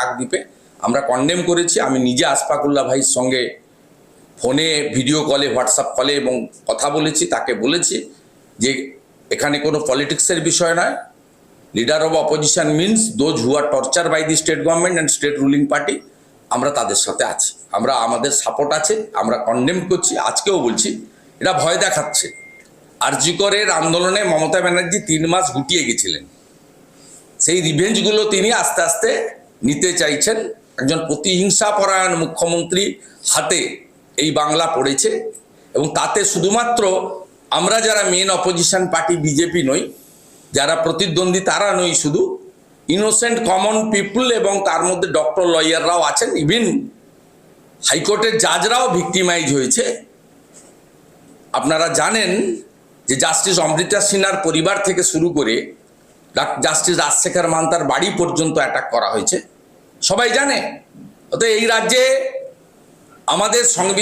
কাকদ্বীপে আমরা কন্ডেম করেছি, আমি নিজে আসফাকুল্লাহ ভাইয়ের সঙ্গে ফোনে ভিডিও কলে হোয়াটসঅ্যাপ কলে এবং কথা বলেছি, তাকে বলেছি যে এখানে কোনো পলিটিক্সের বিষয় নয়। Leader of opposition means those who are torture by the state government and state ruling party আমরা তাদের সাথে আছি। আমরা, আমাদের সাপোর্ট আছে, আমরা কন্ডেম করছি, আজকেও বলছি, এটা ভয় দেখাচ্ছে। আরজিকরের আন্দোলনে মমতা ব্যানার্জি তিন মাস গুটিয়ে গেছিলেন। সেই রিভেঞ্জগুলো তিনি আস্তে আস্তে নিতে চাইছেন একজন প্রতিহিংসা পরায়ণ মুখ্যমন্ত্রী হাতে এই বাংলা পড়েছে এবং তাতে শুধুমাত্র আমরা যারা মেন অপোজিশন পার্টি বিজেপি নই, যারা প্রতিদ্বন্দ্বী তারা নই শুধু ইনোসেন্ট কমন পিপুল এবং তার মধ্যে ডক্টর লয়াররাও আছেন ইভিন হাইকোর্টের জাজরাও ভিক্টিমাইজ হয়েছে। আপনারা জানেন যে জাস্টিস অমৃতা সিনহার পরিবার থেকে শুরু করে জাস্টিস রাজশেখর মান্তার বাড়ি পর্যন্ত অ্যাটাক করা হয়েছে। সবাই জানে? অত এই রাজ্যে আমাদের সংবিধান